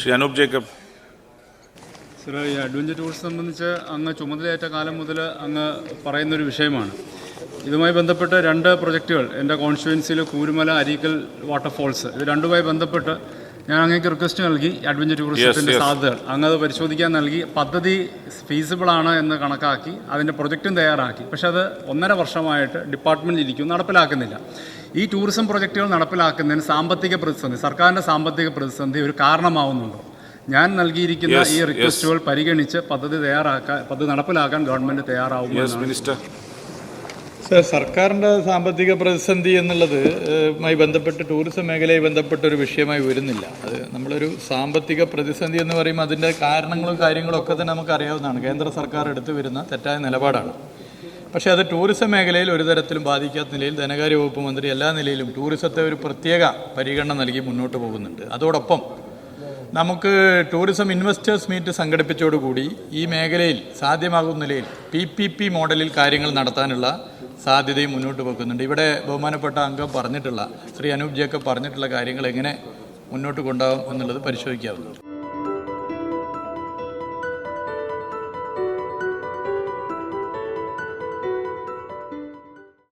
Shri Anoop Jacob ഈ adventure tourism സംബന്ധിച്ച് അങ്ങ് ചുമതലയേറ്റ കാലം മുതൽ അങ്ങ് പറയുന്നൊരു വിഷയമാണ്. ഇതുമായി ബന്ധപ്പെട്ട് രണ്ട് പ്രൊജക്റ്റുകൾ എന്റെ കോൺസ്റ്റിറ്റ്യുവൻസിയിൽ കൂരുമല അരീക്കൽ വാട്ടർഫോൾസ് ഇത് രണ്ടുമായി ബന്ധപ്പെട്ട് ഞാൻ അങ്ങേക്ക് റിക്വസ്റ്റ് നൽകി അഡ്വഞ്ചർ ടൂറിസത്തിന്റെ. സാധ്യതകൾ. അങ്ങ് അത് പരിശോധിക്കാൻ നൽകി. പദ്ധതി ഫീസിബിൾ ആണ് എന്ന് കണക്കാക്കി അതിന്റെ പ്രൊജക്റ്റും തയ്യാറാക്കി. പക്ഷേ അത് ഒന്നര വർഷമായിട്ട് ഡിപ്പാർട്ട്മെന്റ് ഇരിക്കും നടപ്പിലാക്കുന്നില്ല. ഈ ടൂറിസം പ്രൊജക്റ്റുകൾ നടപ്പിലാക്കുന്നതിന് സാമ്പത്തിക പ്രതിസന്ധി സർക്കാരിന്റെ സാമ്പത്തിക പ്രതിസന്ധി ഒരു കാരണമാവുന്നുണ്ടോ. ഞാൻ നൽകിയിരിക്കുന്ന ഈ റിക്വസ്റ്റുകൾ പരിഗണിച്ച് പദ്ധതി തയ്യാറാക്കാൻ പദ്ധതി നടപ്പിലാക്കാൻ ഗവൺമെന്റ് തയ്യാറാവും മിനിസ്റ്റർ സർ സർക്കാരിന്റെ സാമ്പത്തിക പ്രതിസന്ധി എന്നുള്ളത് മായി ബന്ധപ്പെട്ട് ടൂറിസം മേഖലയെ ബന്ധപ്പെട്ട ഒരു വിഷയമായി വരുന്നില്ല. അത് നമ്മളൊരു സാമ്പത്തിക പ്രതിസന്ധി എന്ന് പറയുമ്പോൾ അതിന്റെ കാരണങ്ങളും കാര്യങ്ങളും ഒക്കെ തന്നെ നമുക്ക് അറിയാവുന്നതാണ് കേന്ദ്ര സർക്കാർ എടുത്തു വരുന്ന തെറ്റായ നിലപാടാണ്. പക്ഷേ അത് ടൂറിസം മേഖലയിൽ ഒരു തരത്തിലും ബാധിക്കാത്ത നിലയിൽ ധനകാര്യ വകുപ്പ് മന്ത്രി എല്ലാ നിലയിലും ടൂറിസത്തെ ഒരു പ്രത്യേക പരിഗണന നൽകി മുന്നോട്ട് പോകുന്നുണ്ട്. അതോടൊപ്പം നമുക്ക് ടൂറിസം ഇൻവെസ്റ്റേഴ്സ് മീറ്റ് സംഘടിപ്പിച്ചതോടുകൂടി ഈ മേഖലയിൽ സാധ്യമാകുന്ന നിലയിൽ പി പി പി മോഡലിൽ കാര്യങ്ങൾ നടത്താനുള്ള സാധ്യതയും മുന്നോട്ട് വെക്കുന്നുണ്ട്. ഇവിടെ ബഹുമാനപ്പെട്ട അംഗം പറഞ്ഞിട്ടുള്ള ശ്രീ അനൂപ് ജേക്കബ് പറഞ്ഞിട്ടുള്ള കാര്യങ്ങൾ എങ്ങനെ മുന്നോട്ട് കൊണ്ടുപോകും എന്നുള്ളത് പരിശോധിക്കാവുന്നതാണ്.